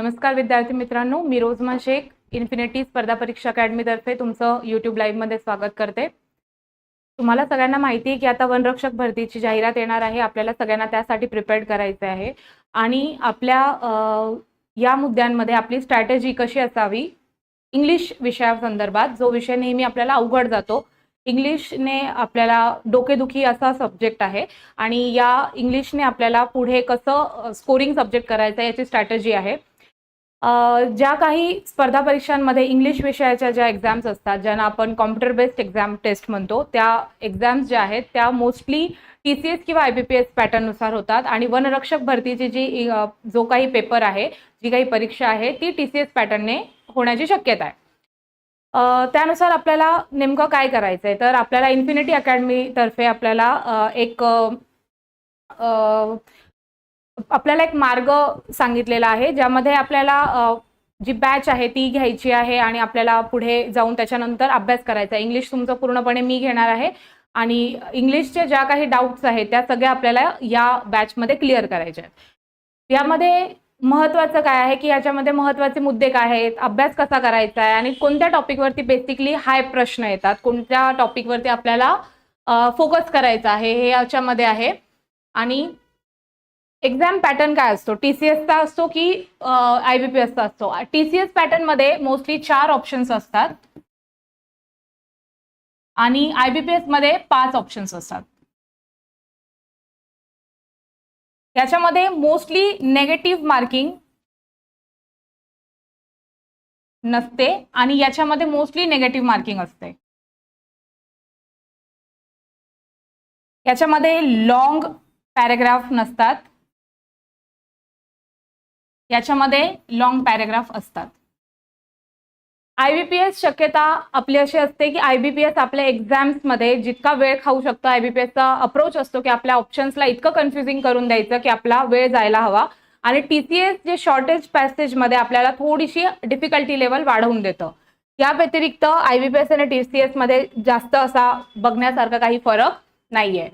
नमस्कार विद्यार्थी मित्रांनो मी रोजमा शेख इन्फिनिटी स्पर्धा परीक्षा अकॅडमीतर्फे तुमचं यूट्यूब लाईव्हमध्ये स्वागत करते. तुम्हाला सगळ्यांना माहिती आहे की आता वनरक्षक भरतीची जाहिरात येणार आहे आपल्याला सगळ्यांना त्यासाठी प्रिपेअर्ड करायचं आहे. आणि आपल्या या मुद्द्यांमध्ये आपली स्ट्रॅटेजी कशी असावी इंग्लिश विषयासंदर्भात जो विषय नेहमी आपल्याला अवघड जातो इंग्लिशने आपल्याला डोकेदुखी असा सब्जेक्ट आहे. आणि या इंग्लिशने आपल्याला पुढे कसं स्कोरिंग सब्जेक्ट करायचं याची स्ट्रॅटेजी आहे. ज्या काही स्पर्धा परीक्षांमध्ये इंग्लिश विषयाच्या ज्या एक्झाम्स असतात ज्यांना आपण कॉम्प्युटर बेस्ड एक्झाम टेस्ट म्हणतो त्या एक्झाम्स ज्या आहेत त्या मोस्टली टी सी एस किंवा आय बी पी एस पॅटर्ननुसार होतात. आणि वनरक्षक भरतीची जी जो काही पेपर आहे जी काही परीक्षा आहे ती टी सी एस पॅटर्नने होण्याची शक्यता आहे. त्यानुसार आपल्याला नेमकं काय करायचं आहे तर आपल्याला इन्फिनिटी अकॅडमीतर्फे आपल्याला एक आपल्याला एक मार्ग सांगितलेला आहे ज्यामध्ये आपल्याला जी बॅच आहे ती घ्यायची आहे आणि आपल्याला पुढे जाऊन त्याच्यानंतर अभ्यास करायचा आहे. इंग्लिश तुमचं पूर्णपणे मी घेणार आहे आणि इंग्लिशच्या ज्या काही डाऊट्स आहेत त्या सगळ्या आपल्याला या बॅचमध्ये क्लिअर करायच्या आहेत. यामध्ये महत्त्वाचं काय आहे की याच्यामध्ये महत्त्वाचे मुद्दे काय आहेत अभ्यास कसा करायचा आहे आणि कोणत्या टॉपिकवरती बेसिकली हाय प्रश्न येतात कोणत्या टॉपिकवरती आपल्याला फोकस करायचा आहे हे याच्यामध्ये आहे. आणि एक्झाम पॅटर्न काय असतो? टी सी एसचा असतो की आय बी पी एसचा असतो? टी सी एस पॅटर्नमध्ये मोस्टली चार ऑप्शन्स असतात. आणि आय बी पी एसमध्ये पाच ऑप्शन्स असतात. याच्यामध्ये मोस्टली नेगेटिव्ह मार्किंग नसते आणि याच्यामध्ये मोस्टली नेगेटिव्ह मार्किंग असते. याच्यामध्ये लॉंग पॅरेग्राफ नसतात. याच्यामध्ये लॉंग पॅरेग्राफ असतात. आय बी पी एस शक्यता आपली अशी असते की आय बी पी एस आपल्या एक्झाम्समध्ये जितका वेळ खाऊ शकतो आय बी पी एसचा अप्रोच असतो की आपल्या ऑप्शन्सला इतकं कन्फ्युजिंग करून द्यायचं की आपला वेळ जायला हवा. आणि टी सी एस जे शॉर्टेज पॅसेजमध्ये आपल्याला थोडीशी डिफिकल्टी लेवल वाढवून देतं. या व्यतिरिक्त आय बी पी एस आणि टी सी एसमध्ये जास्त असा बघण्यासारखा काही फरक नाही आहे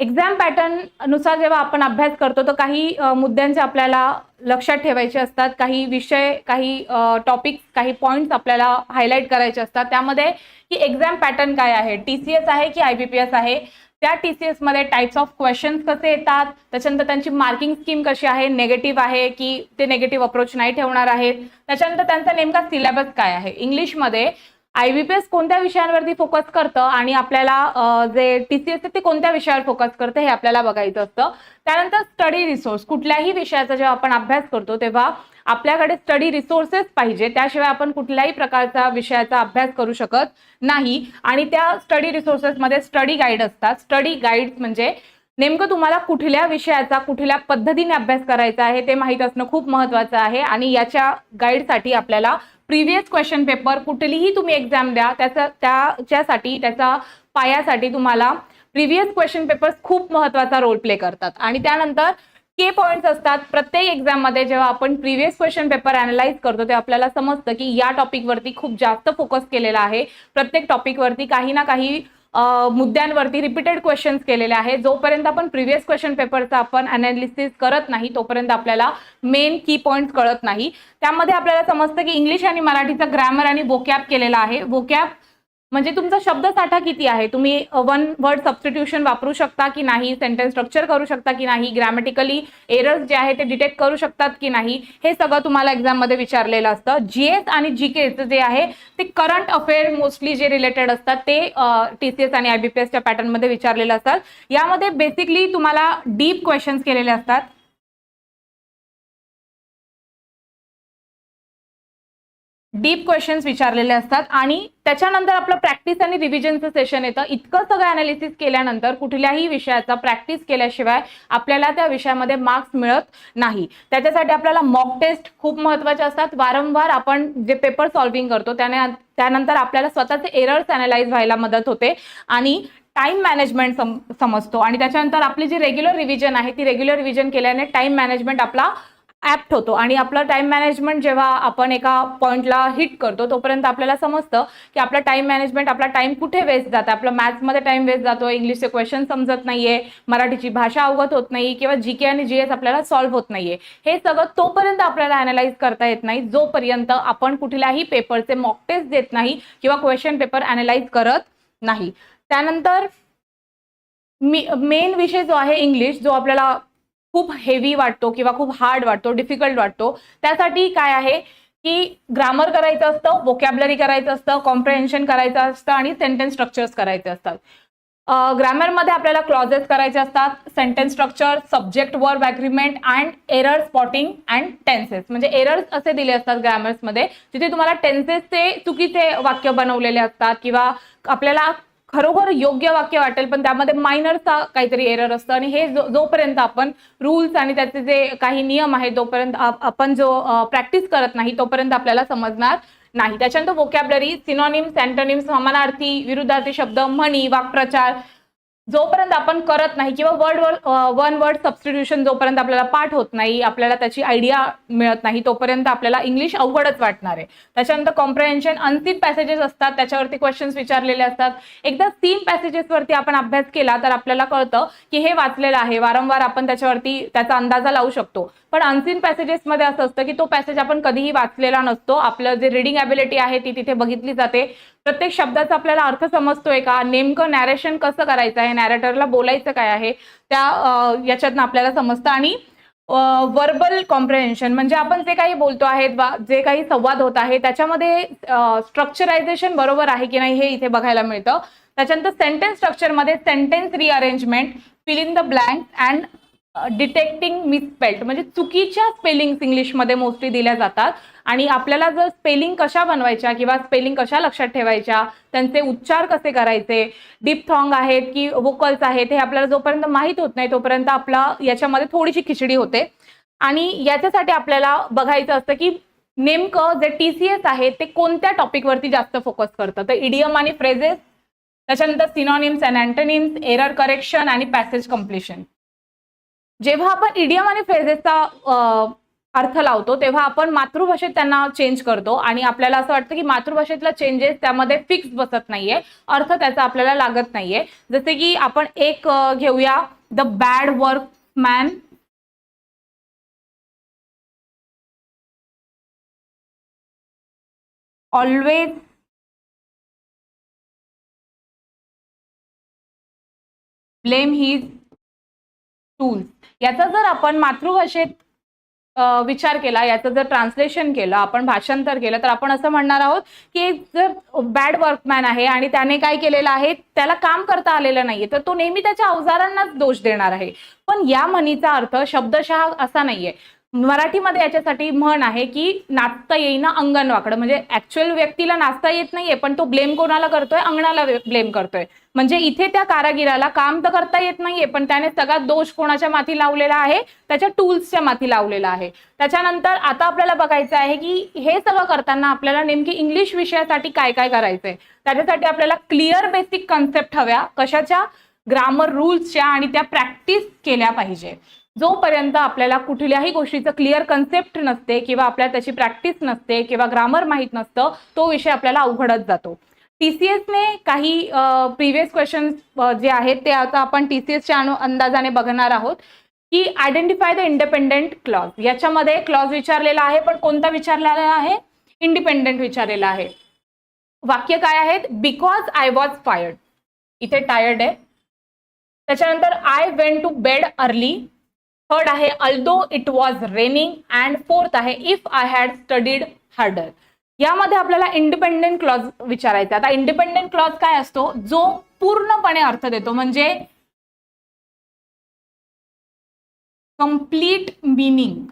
एक्झाम पॅटर्ननुसार जेव्हा आपण अभ्यास करतो तर काही मुद्द्यांचे आपल्याला लक्षात ठेवायचे असतात. काही विषय काही टॉपिक्स काही पॉईंट्स आपल्याला हायलाईट करायचे असतात. त्यामध्ये की एक्झाम पॅटर्न काय आहे? टी सी एस आहे की आय बी पी एस आहे? त्या टी सी एसमध्ये टाईप्स ऑफ क्वेश्चन्स कसे येतात? त्याच्यानंतर त्यांची मार्किंग स्कीम कशी आहे? नेगेटिव्ह आहे की ते नेगेटिव्ह अप्रोच नाही ठेवणार आहेत? त्याच्यानंतर त्यांचा नेमका सिलेबस काय आहे? इंग्लिशमध्ये आय बी पी एस कोणत्या विषयांवरती फोकस करतं आणि आपल्याला जे टी सी एस ते कोणत्या विषयावर फोकस करतं हे आपल्याला बघायचं असतं. त्यानंतर स्टडी रिसोर्स कुठल्याही विषयाचा जेव्हा आपण अभ्यास करतो तेव्हा आपल्याकडे स्टडी रिसोर्सेस पाहिजे. त्याशिवाय आपण कुठल्याही प्रकारचा विषयाचा अभ्यास करू शकत नाही. आणि त्या स्टडी रिसोर्सेसमध्ये स्टडी गाईड असतात. स्टडी गाईड म्हणजे नेमकं तुम्हाला कुठल्या विषयाचा कुठल्या पद्धतीने अभ्यास करायचा आहे ते माहीत असणं खूप महत्त्वाचं आहे आणि याच्या गाईडसाठी आपल्याला प्रिव्हियस क्वेश्चन पेपर कुठलीही तुम्ही एक्झाम द्या त्याचा त्याच्यासाठी त्याचा पायासाठी तुम्हाला प्रिव्हियस क्वेश्चन पेपर्स खूप महत्त्वाचा रोल प्ले करतात. आणि त्यानंतर के पॉईंट्स असतात. प्रत्येक एक्झाममध्ये जेव्हा आपण प्रिव्हियस क्वेश्चन पेपर अनालाइज करतो तेव्हा आपल्याला समजतं की या टॉपिकवरती खूप जास्त फोकस केलेला आहे. प्रत्येक टॉपिकवरती काही ना काही मुद्द्यांवरती रिपीटेड क्वेश्चन्स केलेले आहेत. जोपर्यंत आपण प्रिव्हियस क्वेश्चन पेपरचा आपण अनालिसिस करत नाही तोपर्यंत आपल्याला मेन की पॉईंट्स कळत नाही. त्यामध्ये आपल्याला समजतं की इंग्लिश आणि मराठीचा ग्रॅमर आणि वोकॅप केलेला आहे. वोकॅप म्हणजे तुमचा शब्दसाठा किती आहे? तुम्ही वन वर्ड सबस्टिट्यूशन वापरू शकता की नाही? सेंटेन्स स्ट्रक्चर करू शकता की नाही? ग्रॅमॅटिकली एरर्स जे आहे ते डिटेक्ट करू शकतात की नाही? हे सगळं तुम्हाला एक्झाममध्ये विचारलेलं असतं. जी एस आणि जी के जे आहे ते करंट अफेअर मोस्टली जे रिलेटेड असतात ते टी सी एस आणि आय बी पी एसच्या पॅटर्नमध्ये विचारलेलं असतात. यामध्ये बेसिकली तुम्हाला डीप क्वेश्चन्स केलेले असतात. डीप क्वेश्चन्स विचारलेले असतात. आणि त्याच्यानंतर आपलं प्रॅक्टिस आणि रिव्हिजनचं सेशन येतं. इतकं सगळं अनालिसिस केल्यानंतर कुठल्याही विषयाचा प्रॅक्टिस केल्याशिवाय आपल्याला त्या विषयामध्ये मार्क्स मिळत नाही. त्याच्यासाठी आपल्याला मॉक टेस्ट खूप महत्त्वाचे असतात. वारंवार आपण जे पेपर सॉल्व्हिंग करतो त्याने त्यानंतर आपल्याला स्वतःचे एरर्स अनालाइज व्हायला मदत होते आणि टाइम मॅनेजमेंट सम समजतो. आणि त्याच्यानंतर आपली जी रेग्युलर रिव्हिजन आहे ती रेग्युलर रिव्हिजन केल्याने टाइम मॅनेजमेंट आपला ऍप्ट होतो आणि आपलं टाईम मॅनेजमेंट जेव्हा आपण एका पॉइंटला हिट करतो तोपर्यंत आपल्याला समजतं की आपला टाईम मॅनेजमेंट आपला टाईम कुठे वेस्ट जातं आपलं मॅथ्समध्ये टाइम वेस्ट जातो इंग्लिशचे क्वेश्चन समजत नाहीये मराठीची भाषा अवगत होत नाही किंवा जी के आणि जी एस आपल्याला सॉल्व्ह होत नाहीये. हे सगळं तोपर्यंत आपल्याला अनालाइज करता येत नाही जोपर्यंत आपण कुठल्याही पेपरचे मॉक टेस्ट देत नाही किंवा क्वेश्चन पेपर अनालाइज करत नाही. त्यानंतर मी मेन विषय जो आहे इंग्लिश जो आपल्याला खूप हेवी वाटतो किंवा खूप हार्ड वाटतो डिफिकल्ट वाटतो. त्यासाठी काय आहे की ग्रामर करायचं असतं वोकॅबलरी करायचं असतं कॉम्प्रिहेन्शन करायचं असतं आणि सेंटेन्स स्ट्रक्चर्स करायचे असतात. ग्रामरमध्ये आपल्याला क्लॉजेस करायचे असतात sentence structure subject verb agreement and error spotting and tenses म्हणजे एरर्स असे दिले असतात ग्रॅमर्समध्ये जिथे तुम्हाला टेन्सेसचे चुकीचे वाक्य बनवलेले असतात किंवा आपल्याला खरोखर योग्य वाक्य वाटेल पण त्यामध्ये मायनरचा काहीतरी एरर असतं. आणि हे जो जोपर्यंत आपण रूल्स आणि त्याचे जे काही नियम आहेत जोपर्यंत आपण जो प्रॅक्टिस करत नाही तोपर्यंत आपल्याला समजणार नाही. त्याच्यानंतर वोकॅबलरी सिनॉनिम्स अँटोनिम्स समानार्थी विरुद्धार्थी शब्द म्हणी वाक्प्रचार जोपर्यंत आपण करत नाही किंवा वर्ड वर वन वर्ड सबस्टिट्यूशन जोपर्यंत आपल्याला पाठ होत नाही आपल्याला त्याची आयडिया मिळत नाही तोपर्यंत आपल्याला इंग्लिश अवघडच वाटणार आहे. त्याच्यानंतर कॉम्प्रिहेन्शन अंतिम पॅसेजेस असतात त्याच्यावरती क्वेश्चन्स विचारलेले असतात. एकदा तीन पॅसेजेसवरती आपण अभ्यास केला तर आपल्याला कळतं की हे वाचलेलं आहे. वारंवार आपण त्याच्यावरती त्याचा अंदाजा लावू शकतो. पण अनसीन पॅसेजेसमध्ये असं असतं की तो पॅसेज आपण कधीही वाचलेला नसतो. आपलं जे रिडिंग ॲबिलिटी आहे ती तिथे बघितली जाते. प्रत्येक शब्दाचा आपल्याला अर्थ समजतोय का? नेमकं नॅरेशन कसं करायचं आहे? नॅरेटरला बोलायचं काय आहे? त्या याच्यातनं आपल्याला समजतं. आणि वर्बल कॉम्प्रिहेन्शन म्हणजे आपण जे काही बोलतो आहेत वा जे काही संवाद होत आहे त्याच्यामध्ये स्ट्रक्चरायझेशन बरोबर आहे की नाही हे इथे बघायला मिळतं. त्याच्यानंतर सेंटेन्स स्ट्रक्चरमध्ये sentence rearrangement fill in the blank and detecting misspelt म्हणजे चुकीच्या स्पेलिंग्स इंग्लिशमध्ये मोस्टली दिल्या जातात. आणि आपल्याला जर स्पेलिंग कशा बनवायच्या किंवा स्पेलिंग कशा लक्षात ठेवायच्या त्यांचे उच्चार कसे करायचे डीप थॉंग आहेत की वोकल्स आहेत हे आपल्याला जोपर्यंत माहीत होत नाही तोपर्यंत आपला याच्यामध्ये थोडीशी खिचडी होते. आणि याच्यासाठी आपल्याला बघायचं असतं की नेमकं जे टी सी एस आहे ते कोणत्या टॉपिकवरती जास्त फोकस करतं? तर इडियम आणि फ्रेजेस त्याच्यानंतर synonyms and antonyms error correction आणि पॅसेज कम्प्लिशन जेव्हा आपण इडियम आणि फ्रेझेसचा अर्थ लावतो तेव्हा आपण मातृभाषेत त्यांना चेंज करतो आणि आपल्याला असं वाटतं की मातृभाषेतला चेंजेस त्यामध्ये फिक्स बसत नाहीये अर्थ त्याचा आपल्याला लागत नाहीये. जसे की आपण एक घेऊया the bad workman always blame his tools याचा जर आपण मातृभाषेत विचार केला याचं जर ट्रान्सलेशन केलं आपण भाषांतर केलं तर आपण असं म्हणणार आहोत की जर बॅड वर्कमॅन आहे आणि त्याने काय केलेलं आहे त्याला काम करता आलेलं नाहीये तर तो नेहमी त्याच्या अवजारांनाच दोष देणार आहे. पण या म्हणीचा अर्थ शब्दशः असा नाहीये. मराठीमध्ये याच्यासाठी म्हण आहे की नाचता येईना अंगण वाकडं म्हणजे ऍक्च्युअल व्यक्तीला नाचता येत नाहीये पण तो ब्लेम कोणाला करतोय? अंगणाला ब्लेम करतोय. म्हणजे इथे त्या कारागिराला काम तर करता येत नाहीये पण त्याने सगळा दोष कोणाच्या माथी लावलेला आहे? त्याच्या टूल्सच्या माथी लावलेला आहे. त्याच्यानंतर आता आपल्याला बघायचं आहे की हे सगळं करताना आपल्याला नेमकी इंग्लिश विषयासाठी काय काय करायचंय? त्याच्यासाठी आपल्याला क्लिअर बेसिक कन्सेप्ट हव्या कशाच्या? ग्रामर रूल्सच्या आणि त्या प्रॅक्टिस केल्या पाहिजे. जोपर्यंत आपल्याला कुठल्याही गोष्टीचं क्लिअर कन्सेप्ट नसते किंवा आपल्याला त्याची प्रॅक्टिस नसते किंवा ग्रामर माहीत नसतं तो विषय आपल्याला अवघडत जातो. टीसीएसने काही प्रिव्हियस क्वेश्चन जे आहेत ते आता आपण टीसीएसच्या अनु अंदाजाने बघणार आहोत. की आयडेंटिफाय द इंडिपेंडेंट क्लॉज याच्यामध्ये क्लॉज विचारलेला आहे पण कोणता विचारलेला आहे? इंडिपेंडेंट विचारलेला आहे. वाक्य काय आहेत? बिकॉज आय वॉज फायर्ड इथे टायर्ड आहे. त्याच्यानंतर I went to bed early third आहे although it was raining and fourth आहे if I had studied harder यामध्ये आपल्याला इंडिपेंडेंट क्लॉज विचारायचा आता इंडिपेंडेंट क्लॉज काय असतो? जो पूर्णपणे अर्थ देतो. म्हणजे कंप्लीट मिनिंग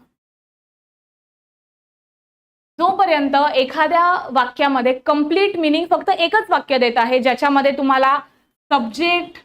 जोपर्यंत एखाद्या वाक्यामध्ये कंप्लीट मिनिंग फक्त एकच वाक्य देत आहे ज्याच्यामध्ये तुम्हाला सब्जेक्ट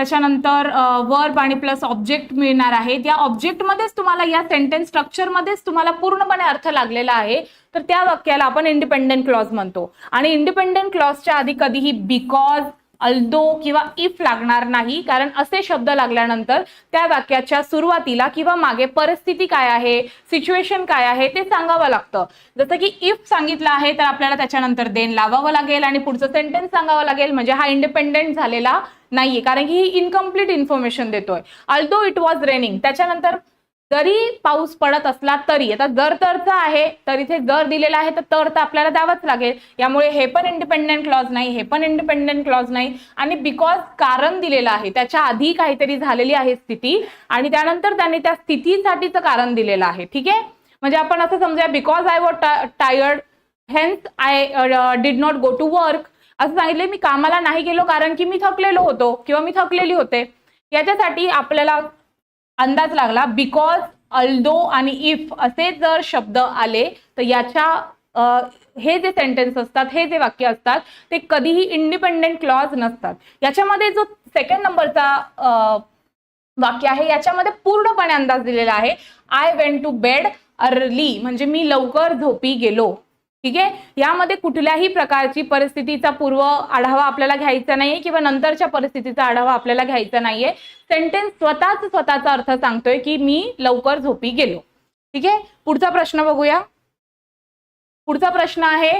त्याच्यानंतर वर्ब आणि प्लस ऑब्जेक्ट मिळणार आहे या ऑब्जेक्टमध्येच तुम्हाला या सेंटेन्स स्ट्रक्चरमध्येच तुम्हाला पूर्णपणे अर्थ लागलेला आहे. तर त्या वाक्याला आपण इंडिपेंडेंट क्लॉज म्हणतो. आणि इंडिपेंडेंट क्लॉजच्या आधी कधीही बिकॉज अल्दो किंवा इफ लागणार नाही. कारण असे शब्द लागल्यानंतर त्या वाक्याच्या सुरुवातीला किंवा मागे परिस्थिती काय आहे सिच्युएशन काय आहे ते सांगावं लागतं. जसं की इफ सांगितलं आहे तर आपल्याला त्याच्यानंतर देन लावावं लागेल आणि पुढचं सेंटेन्स सांगावं लागेल. म्हणजे हा इंडिपेंडेंट झालेला नाहीये. कारण की ही इनकम्प्लीट इन्फॉर्मेशन देतोय. अल्दो इट वॉज रेनिंग त्याच्यानंतर जरी पाऊस पडत असला तरी आता जर तरचा आहे तर इथे जर दिलेला आहे तर तर तर आपल्याला द्यावंच लागेल. यामुळे हे पण इंडिपेंडेंट क्लॉज नाही हे पण इंडिपेंडेंट क्लॉज नाही. आणि बिकॉज कारण दिलेलं आहे त्याच्या आधी काहीतरी झालेली आहे स्थिती आणि त्यानंतर त्यांनी त्या स्थितीसाठीचं कारण दिलेलं आहे. ठीक? आहे म्हणजे आपण असं समजूया because I what tired hence I did not go to work असं सांगितले मी कामाला नाही गेलो कारण की मी थकलेलो होतो किंवा मी थकलेली होते. याच्यासाठी आपल्याला अंदाज लागला बिकॉज अल्दो आणि इफ असे जर शब्द आले तर याच्या हे जे सेंटेन्स असतात हे जे वाक्य असतात ते कधीही इंडिपेंडेंट क्लॉज नसतात. याच्यामध्ये जो सेकंड नंबरचा वाक्य आहे याच्यामध्ये पूर्णपणे अंदाज दिलेला आहे I went to bed early म्हणजे मी लवकर झोपी गेलो. ठीक आहे? यामध्ये कुठल्याही प्रकारची परिस्थितीचा पूर्व आढावा आपल्याला घ्यायचा नाहीये किंवा नंतरच्या परिस्थितीचा आढावा आपल्याला घ्यायचा नाहीये. सेंटेन्स स्वतःच स्वतःचा अर्थ सांगतोय की मी लवकर झोपी गेलो. ठीक आहे? पुढचा प्रश्न बघूया. पुढचा प्रश्न आहे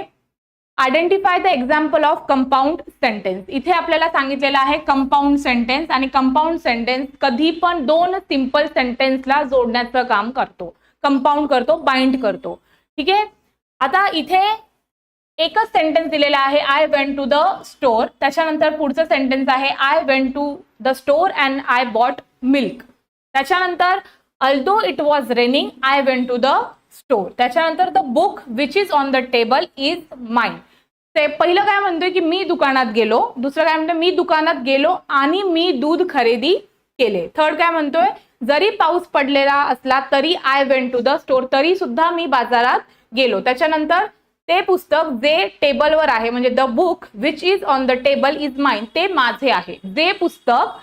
identify the example of compound sentence इथे आपल्याला सांगितलेलं आहे कंपाऊंड सेंटेन्स आणि कंपाऊंड सेंटेन्स कधी पण दोन सिंपल सेंटेन्सला जोडण्याचं काम करतो. कंपाऊंड करतो बाइंड करतो. ठीक आहे? आता इथे एकच सेंटेन्स दिलेला आहे I went to the store त्याच्यानंतर पुढचं सेंटेन्स आहे I went to the store and I bought milk त्याच्यानंतर although it was raining I went to the store त्याच्यानंतर the book which is on the table is mind ते पहिलं काय म्हणतोय की मी दुकानात गेलो दुसरं काय म्हणतोय मी दुकानात गेलो आणि मी दूध खरेदी केले. थर्ड काय म्हणतोय जरी पाऊस पडलेला असला तरी I went to the store तरी सुद्धा मी बाजारात गेलो. त्याच्यानंतर ते पुस्तक जे टेबलवर आहे म्हणजे the book which is on the table is mine ते माझे आहे. जे पुस्तक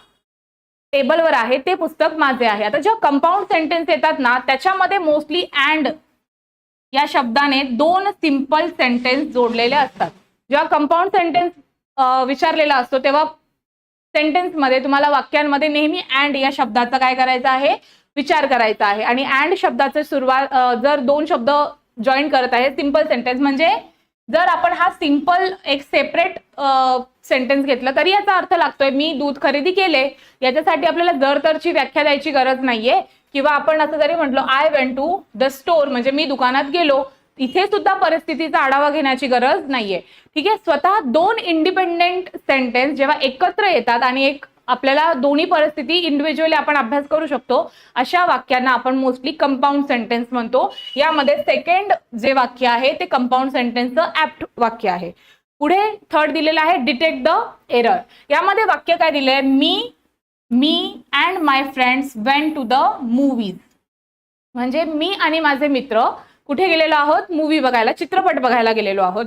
टेबलवर आहे ते पुस्तक माझे आहे. आता जेव्हा कंपाऊंड सेंटेन्स येतात ना त्याच्यामध्ये मोस्टली अँड या शब्दाने दोन सिंपल सेंटेन्स जोडलेले असतात. जेव्हा कंपाऊंड सेंटेन्स विचारलेला असतो तेव्हा सेंटेन्समध्ये तुम्हाला वाक्यांमध्ये नेहमी अँड या शब्दाचा काय करायचा आहे? विचार करायचा आहे. आणि अँड शब्दाचं सुरुवात जर दोन शब्द जॉईन करत आहे. सिंपल सेंटेन्स म्हणजे जर आपण हा सिंपल एक सेपरेट सेंटेन्स घेतला तरी याचा अर्थ लागतोय मी दूध खरेदी केले याच्यासाठी आपल्याला जर तरची व्याख्या द्यायची गरज नाहीये. किंवा आपण असं जरी म्हटलं I went to the store म्हणजे मी दुकानात गेलो इथे सुद्धा परिस्थितीचा आढावा घेण्याची गरज नाहीये. ठीक आहे? स्वतः दोन इंडिपेंडेंट सेंटेन्स जेव्हा एकत्र येतात आणि एक आपल्याला दोन्ही परिस्थिती इंडिव्हिज्युअली आपण अभ्यास करू शकतो. अशा वाक्यांना आपण मोस्टली कंपाऊंड सेंटेन्स म्हणतो. यामध्ये सेकंड जे वाक्य आहे ते कंपाऊंड सेंटेन्सचं ऍप्ट वाक्य आहे. पुढे थर्ड दिलेलं आहे डिटेक्ट द एरर यामध्ये वाक्य काय दिलंय? मी मी and my friends went to the movies म्हणजे मी आणि माझे मित्र कुठे गेलेलो आहोत? मूवी बघायला चित्रपट बघायला गेलेलो आहोत.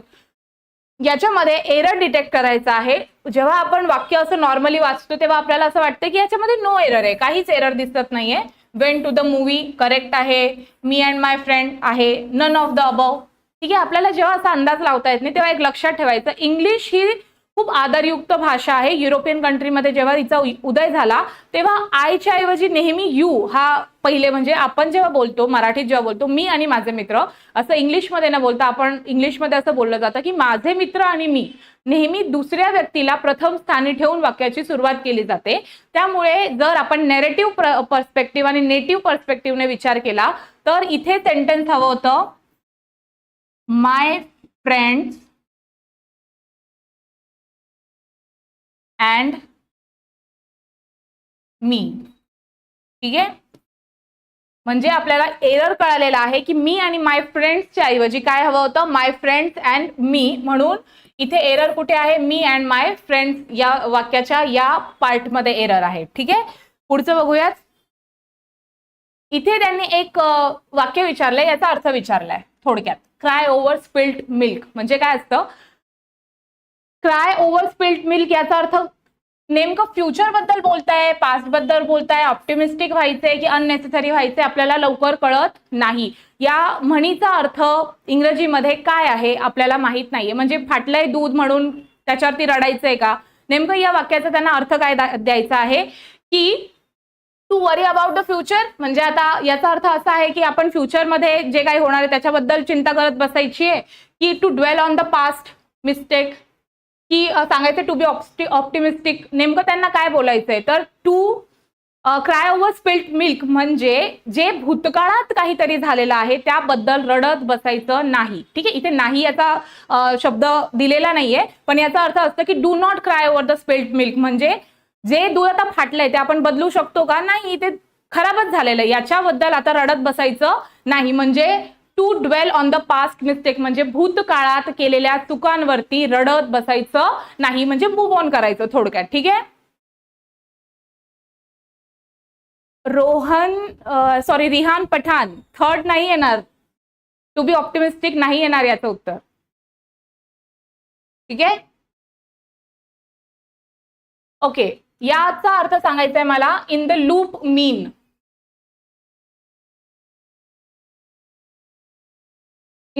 याच्यामध्ये एरर डिटेक्ट करायचा आहे. जेव्हा आपण वाक्य असं नॉर्मली वाचतो तेव्हा आपल्याला असं वाटतं की याच्यामध्ये नो एरर आहे. काहीच एरर दिसत नाहीये. Went to the movie correct आहे. मी अँड माय फ्रेंड आहे. नन ऑफ द अबव ठीक आहे आपल्याला जेव्हा असा अंदाज लावता येत नाही तेव्हा एक लक्षात ठेवायचं. इंग्लिश ही खूप आदरयुक्त भाषा आहे. युरोपियन कंट्रीमध्ये जेव्हा तिचा उदय झाला तेव्हा आयच्या ऐवजी नेहमी यू हा पहिले म्हणजे आपण जेव्हा बोलतो मराठीत जेव्हा बोलतो मी आणि माझे मित्र असं इंग्लिशमध्ये न बोलता आपण इंग्लिशमध्ये असं बोललं जातं की माझे मित्र आणि मी नेहमी दुसऱ्या व्यक्तीला प्रथम स्थानी ठेवून वाक्याची सुरुवात केली जाते. त्यामुळे जर आपण नेरेटिव्ह पर्स्पेक्टिव्ह आणि नेटिव्ह पर्स्पेक्टिव्हने विचार केला तर इथे सेंटेन्स हवं होतं माय फ्रेंड्स अँड मी ठीक आहे? म्हणजे आपल्याला एरर कळालेला आहे की मी आणि माय फ्रेंड्सच्या ऐवजी काय हवं होतं? माय फ्रेंड्स अँड मी म्हणून इथे एरर कुठे आहे? मी अँड माय फ्रेंड्स या वाक्याच्या या पार्टमध्ये एरर आहे. ठीक आहे? पुढचं बघूयात. इथे त्यांनी एक वाक्य विचारलंय याचा अर्थ विचारलाय थोडक्यात. क्राय ओव्हर स्पिल्ट मिल्क म्हणजे काय असतं? क्राय ओव्हर स्पिल्ट मिल्क याचा अर्थ नेमकं फ्युचरबद्दल बोलताय पास्टबद्दल बोलताय ऑप्टिमिस्टिक व्हायचंय की अननेसेसरी व्हायचंय आपल्याला लवकर कळत नाही. या म्हणीचा अर्थ इंग्रजीमध्ये काय आहे आपल्याला माहीत नाहीये. म्हणजे फाटलंय दूध म्हणून त्याच्यावरती रडायचंय का? नेमकं या वाक्याचा त्यांना अर्थ काय द्यायचा आहे? की to worry about the future म्हणजे आता याचा अर्थ असा आहे की आपण फ्युचरमध्ये जे काही होणार आहे त्याच्याबद्दल चिंता करत बसायची आहे की to dwell on the past mistake की सांगायचं टू बी ऑप्टिमिस्टिक नेमकं त्यांना काय बोलायचंय? तर to cry over spilt milk म्हणजे जे भूतकाळात काहीतरी झालेलं आहे त्याबद्दल रडत बसायचं नाही. ठीक आहे? इथे नाही याचा शब्द दिलेला नाहीये पण याचा अर्थ असतो की do not cry over the spilt milk म्हणजे जे दूध आता फाटलंय ते आपण बदलू शकतो का? नाही ते खराबच झालेलं आहे. याच्याबद्दल आता रडत बसायचं नाही. म्हणजे to dwell on the past mistake म्हणजे भूतकाळात केलेल्या चुकांवरती रडत बसायचं नाही म्हणजे मूव ऑन करायचं थोडक्यात ठीक आहे? रोहन सॉरी रिहान पठाण थर्ड नाही येणार. टू बी ऑप्टिमिस्टिक नाही येणार याचं उत्तर. ठीक आहे? ओके याचा अर्थ सांगायचा आहे मला in the loop mean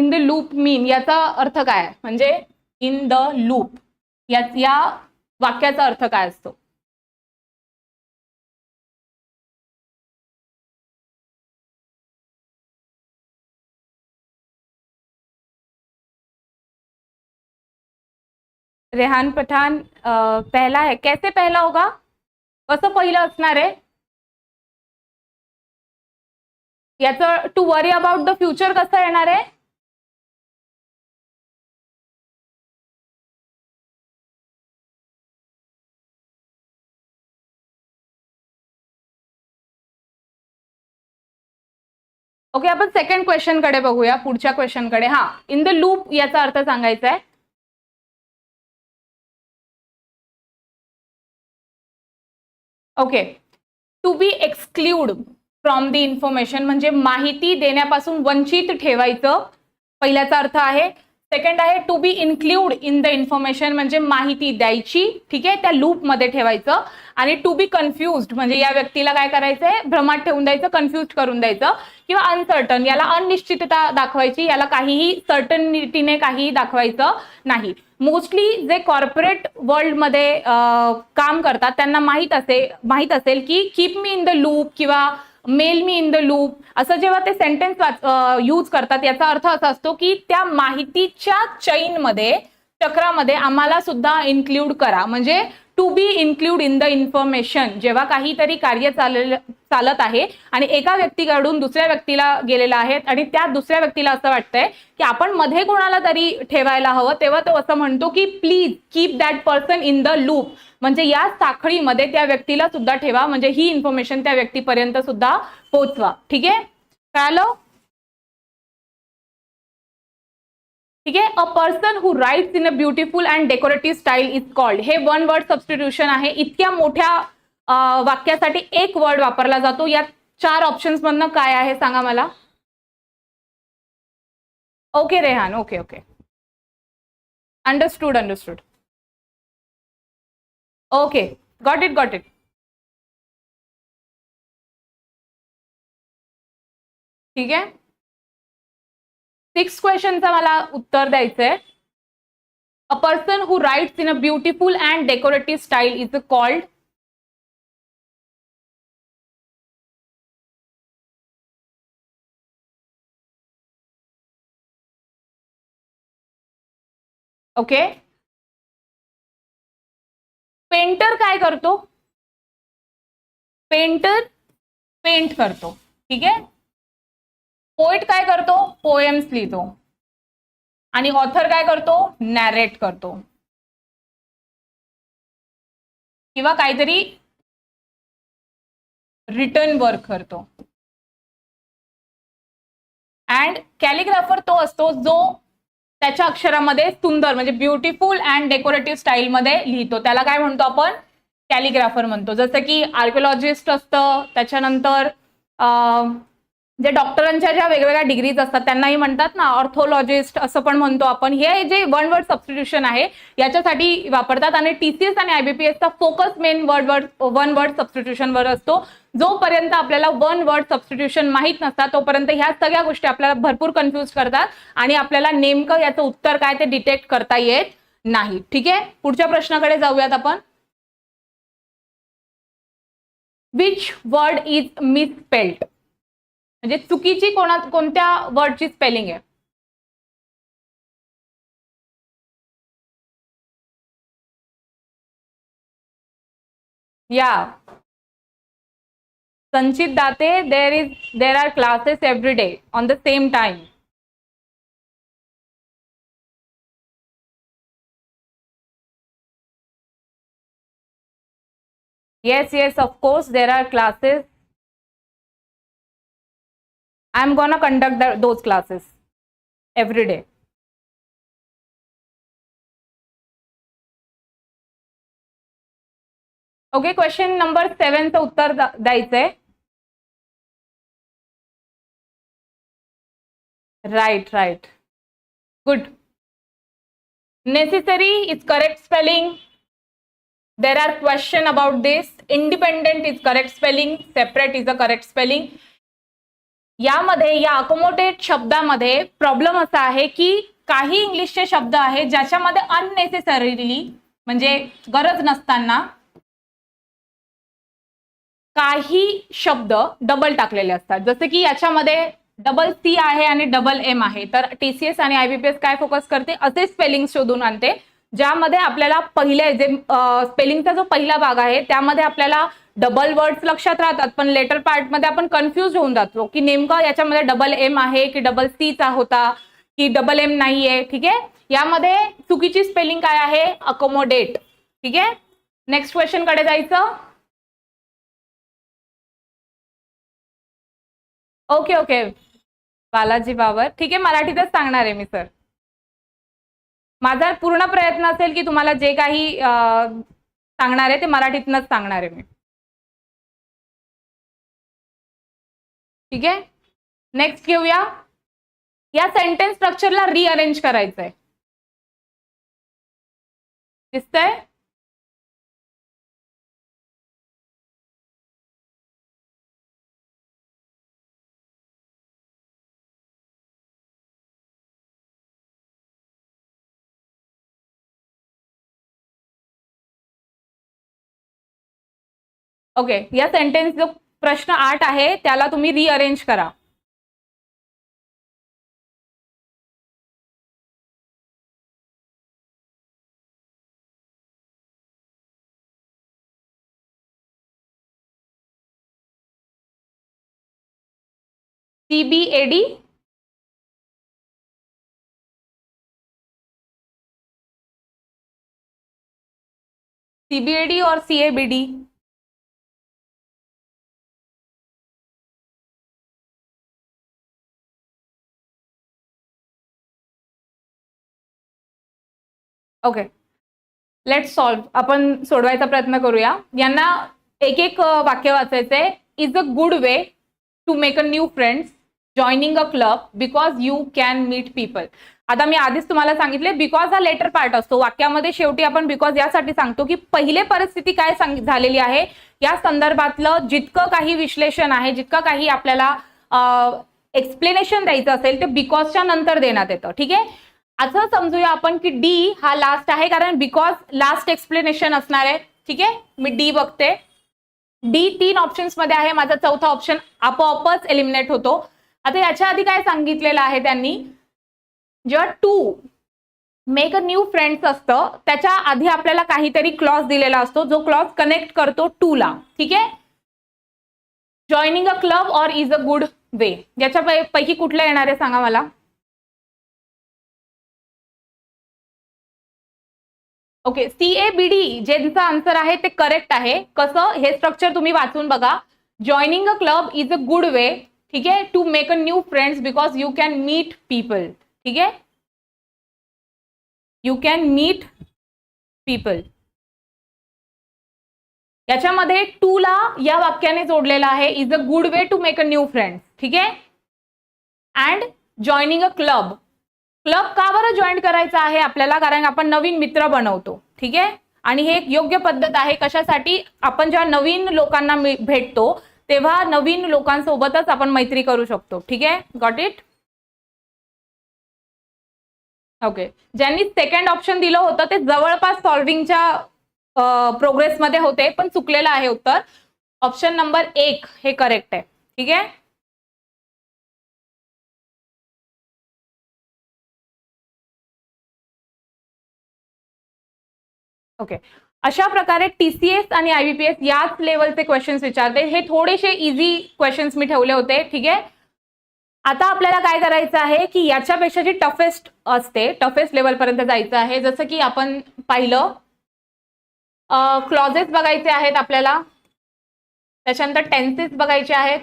in the loop mean याचा अर्थ काय? आहे? म्हणजे इन द लूप. या या वाक्याचा अर्थ काय असतो? रेहान पठान पहला है. कैसे पहला होगा? कसं पहिलं असणार आहे? याचं to worry about the future कसं येणार आहे? ओके आपण सेकंड क्वेश्चनकडे बघूया पुढच्या क्वेश्चनकडे. हा इन द लूप याचा अर्थ सांगायचा आहे okay to be excluded from the information म्हणजे माहिती देण्यापासून वंचित ठेवायचं पहिल्याचा अर्थ आहे. सेकंड आहे to be include in the information म्हणजे माहिती द्यायची ठीक आहे? त्या लूपमध्ये ठेवायचं. आणि टू बी कन्फ्युज्ड म्हणजे या व्यक्तीला काय करायचंय? भ्रमात ठेवून द्यायचं कन्फ्युज करून द्यायचं. किंवा अनसर्टन याला अनिश्चितता दाखवायची याला काहीही सर्टनिटीने काहीही दाखवायचं नाही. मोस्टली जे कॉर्पोरेट वर्ल्डमध्ये काम करतात त्यांना माहीत असे माहीत असेल की keep me in the loop किंवा mail me in the loop असं जेव्हा ते सेंटेन्स यूज करतात याचा अर्थ असा असतो की त्या माहितीच्या चैनमध्ये चक्रामध्ये आम्हाला सुद्धा इन्क्ल्यूड करा. म्हणजे to be include in the information जेव्हा काहीतरी कार्य चाललेलं चालत आहे आणि एका व्यक्तीकडून दुसऱ्या व्यक्तीला गेलेला आहे आणि त्या दुसऱ्या व्यक्तीला असं वाटतंय की आपण मध्ये कोणाला तरी ठेवायला हवं तेव्हा तो असं म्हणतो की please keep that person in the loop म्हणजे या साखळीमध्ये त्या व्यक्तीला सुद्धा ठेवा म्हणजे ही इन्फॉर्मेशन त्या व्यक्तीपर्यंत सुद्धा पोहोचवा ठीक आहे? कळालं? ठीक आहे? A person who writes in a beautiful and decorative style is called हे वन वर्ड सबस्टिट्यूशन आहे. इतक्या मोठ्या वाक्यासाठी एक वर्ड वापरला जातो. या चार ऑप्शन्स मधनं काय आहे सांगा मला? Okay Rehan. Okay okay understood understood okay got it got it ठीक आहे? सिक्स क्वेश्चनचं मला उत्तर द्यायचंय. A person who writes in a beautiful and decorative style is called okay painter काय करतो? पेंटर पेंट करतो. ठीक आहे? पोएट काय करतो? पोएम्स लिहितो. आणि ऑथर काय करतो? नॅरेट करतो. किंवा काहीतरी रिटर्न वर्क करतो. अँड कॅलिग्राफर तो असतो जो त्याच्या अक्षरामध्ये सुंदर म्हणजे ब्युटिफुल अँड डेकोरेटिव्ह स्टाईलमध्ये लिहितो. त्याला काय म्हणतो आपण? कॅलिग्राफर म्हणतो. जसं की आर्किओलॉजिस्ट असतं त्याच्यानंतर जे डॉक्टरांच्या ज्या वेगवेगळ्या डिग्रीज असतात त्यांनाही म्हणतात ना ऑर्थोलॉजिस्ट असं पण म्हणतो आपण. हे जे वन वर्ड सबस्टिट्यूशन आहे याच्यासाठी वापरतात. आणि टीसीएस आणि आयबीपीएसचा focus main word word one word सबस्टिट्यूशनवर असतो. जोपर्यंत आपल्याला वन वर्ड सबस्टिट्यूशन माहीत नसतात तोपर्यंत ह्या सगळ्या गोष्टी आपल्याला भरपूर कन्फ्युज करतात आणि आपल्याला नेमकं याचं उत्तर काय ते डिटेक्ट करता येत नाही. ठीक आहे? पुढच्या प्रश्नाकडे जाऊयात आपण. विच वर्ड इज मिसपेल्ड म्हणजे चुकीची कोणा, कोणत्या वर्डची स्पेलिंग आहे? या Sanchit Date there is there are classes every day on the same time yes, of course, there are classes i'm gonna conduct the, those classes every day okay question number सेव्हनचं उत्तर दा- द्यायचंय right right good necessary is correct spelling there are question about this independent is correct spelling separate is a correct spelling यामध्ये या accommodate शब्दामध्ये problem असा आहे की काही इंग्लिशचे शब्द आहेत ज्याच्यामध्ये अननेसेसरीली म्हणजे गरज नसताना काही शब्द डबल टाकलेले असतात. जसे की याच्यामध्ये डबल सी आहे आणि डबल एम आहे. तर टीसीएस आणि आयबीपीएस काय फोकस करते? असे स्पेलिंग शोधून आणते. ज्यामध्ये आपल्याला पहिले जे स्पेलिंगचा जो पहिला भाग आहे त्यामध्ये आपल्याला डबल वर्ड्स लक्षात राहतात पण लेटर पार्टमध्ये आपण कन्फ्युज होऊन जातो की नेमकं याच्यामध्ये डबल एम आहे की डबल सीचा होता की डबल एम नाहीये ठीक आहे? यामध्ये चुकीची स्पेलिंग काय आहे? अकोमोडेट ठीक आहे? नेक्स्ट क्वेश्चनकडे जायचं. Okay okay Balaji Babar. ठीक आहे मराठीतच सांगणार आहे मी सर माझा पूर्ण प्रयत्न असेल की तुम्हाला जे काही सांगणार आहे ते मराठीतनच सांगणार आहे मी. ठीक आहे? नेक्स्ट घेऊया. या सेंटेन्स स्ट्रक्चरला रिअरेंज करायचंय. दिसतंय? ओके या सेंटेन्स जो प्रश्न आठ आहे, त्याला तुम्ही रिअरेंज करा. सीबीएडी सीबीएडी और सीएबीडी ओके लेट सॉल्व आपण सोडवायचा प्रयत्न करूया. यांना एक एक वाक्य वाचायचंय is a good way to make a new friends joining a club because you can meet people आता मी आधीच तुम्हाला सांगितले बिकॉज हा लेटर पार्ट असतो. वाक्यामध्ये शेवटी आपण बिकॉज यासाठी सांगतो की पहिले परिस्थिती काय झालेली आहे? या संदर्भातलं जितकं काही विश्लेषण आहे जितकं काही आपल्याला एक्सप्लेनेशन द्यायचं असेल ते बिकॉजच्या नंतर देण्यात येतं. ठीक आहे? असं समजूया आपण की डी हा लास्ट आहे कारण बिकॉज लास्ट एक्सप्लेनेशन असणार आहे. ठीक आहे? मी डी बघते. डी तीन ऑप्शन्समध्ये आहे माझा चौथा ऑप्शन आपोआपच एलिमिनेट होतो. आता याच्या आधी काय सांगितलेलं आहे त्यांनी? जेव्हा to make a new friends असतं त्याच्या आधी आपल्याला काहीतरी क्लॉज दिलेला असतो जो क्लॉज कनेक्ट करतो टू ला. ठीक आहे? Joining a club or is a good way याच्या पैकी कुठलं येणार आहे सांगा मला? Okay C A B D ज्यांचं आन्सर आहे ते करेक्ट आहे. कसं? हे स्ट्रक्चर तुम्ही वाचून बघा. Joining a club is a good way ठीक आहे to make a new friends because you can meet people ठीक आहे? यू कॅन मीट पीपल याच्यामध्ये टू ला या वाक्याने जोडलेला आहे is a good way to make a new friends ठीक आहे? And joining a club club का बरं जॉईन करायचं आहे आपल्याला? कारण आपण नवीन मित्र बनवतो. ठीक आहे? आणि हे एक योग्य पद्धत आहे. कशासाठी? आपण जेव्हा नवीन लोकांना भेटतो तेव्हा नवीन लोकांसोबतच आपण मैत्री करू शकतो. ठीक आहे? गॉट इट ओके ज्यांनी सेकंड ऑप्शन दिलं होतं ते जवळपास सॉल्व्हिंगच्या प्रोग्रेसमध्ये होते पण चुकलेलं आहे उत्तर. ऑप्शन नंबर एक हे करेक्ट आहे. ठीक आहे? ओके अशा प्रकारे टीसीएस आणि आयबीपीएस याच लेवलचे क्वेश्चन्स विचारते. हे थोडेसे इझी क्वेश्चन्स मी ठेवले होते. ठीक आहे? आता आपल्याला काय करायचं आहे की याच्यापेक्षा जी टफेस्ट असते टफेस्ट लेवलपर्यंत जायचं आहे. जसं की आपण पाहिलं क्लॉजेस बघायचे आहेत आपल्याला. त्याच्यानंतर टेन्सेस बघायचे आहेत.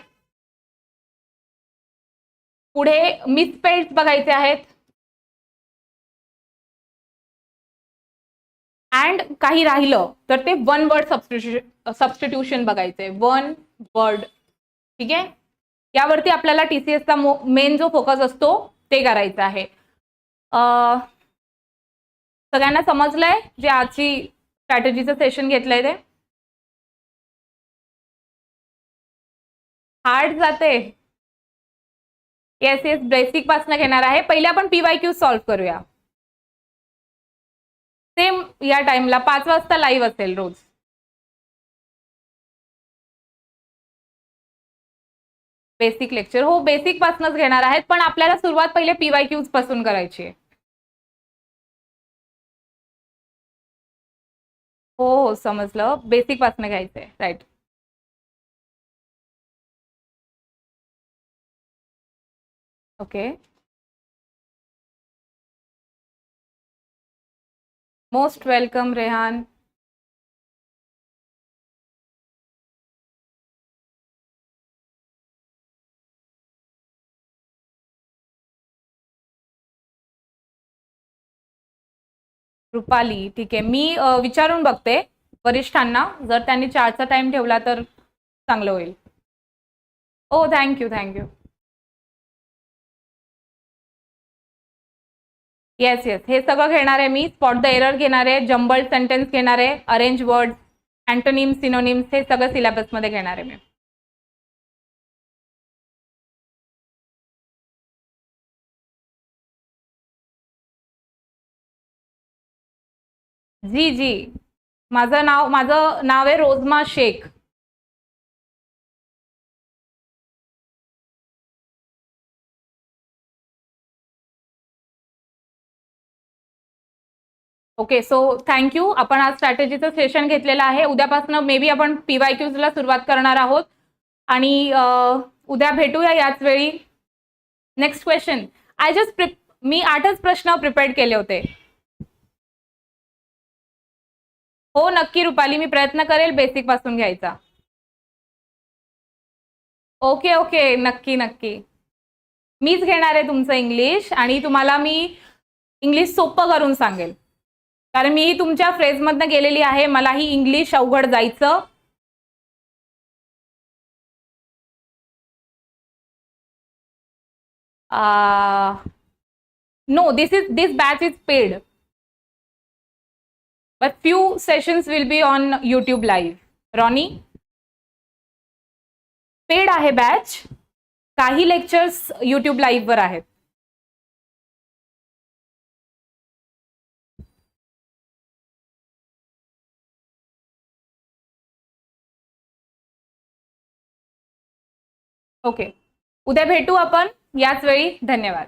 पुढे मिसपेल्ट बघायचे आहेत. अँड काही राहिलं तर ते वन वर्ड सबस्टिट्युशन सबस्टिट्यूशन बघायचंय. वन वर्ड ठीक आहे? यावरती आपल्याला टीसीएसचा मेन जो फोकस असतो ते करायचं आहे. सगळ्यांना समजलंय? जे आजची स्ट्रॅटेजीचं सेशन घेतलंय ते? हार्ड जाते. येस येस बेसिकपासून घेणार आहे. पहिले आपण पीवाय क्यू सॉल्व्ह करूया. सेम या टाइमला पाच वाजता लाईव्ह असेल रोज. बेसिक लेक्चर हो बेसिक पासूनच घेणार आहेत पण आपल्याला सुरुवात पहिले पीवाय क्यूजपासून करायची आहे. हो हो समजलं. बेसिकपासून घ्यायचंय. Right okay most welcome Rehan Rupali ठीक आहे. मी विचारून बघते वरिष्ठांना. जर त्यांनी चारचा टाइम ठेवला तर चांगलं होईल. हो थँक्यू थँक्यू येस येस हे सगळं घेणार आहे मी. स्पॉट द एरर घेणार आहे. जम्बल सेंटेन्स घेणार आहे. अरेंज वर्ड अँटोनिम सिनोनिम्स हे सगळं सिलेबसमध्ये घेणार आहे मी. जी जी. माझं नाव माझं नाव आहे Rojma Shaikh. Okay so thank you आपण आज स्ट्रॅटेजीचं सेशन घेतलेलं आहे. उद्यापासून मे बी आपण पीवाय क्यूजला सुरुवात करणार आहोत. आणि उद्या भेटूया याच वेळी next question I just prep मी आठच प्रश्न प्रिपेअर्ड केले होते. हो नक्की रुपाली मी प्रयत्न करेल बेसिकपासून घ्यायचा. ओके ओके नक्की नक्की. मीच घेणार आहे तुमचं इंग्लिश आणि तुम्हाला मी इंग्लिश सोपं करून सांगेल. कारण मी तुमच्या फ्रेजमधनं गेलेली आहे. मलाही इंग्लिश अवघड जायचं. No this is this batch is paid but few sessions will be on YouTube live Ronnie paid आहे बॅच काही लेक्चर्स यूट्यूब लाईव्ह वर आहेत. ओके. उद्या भेटू आपण. याच वेळी धन्यवाद.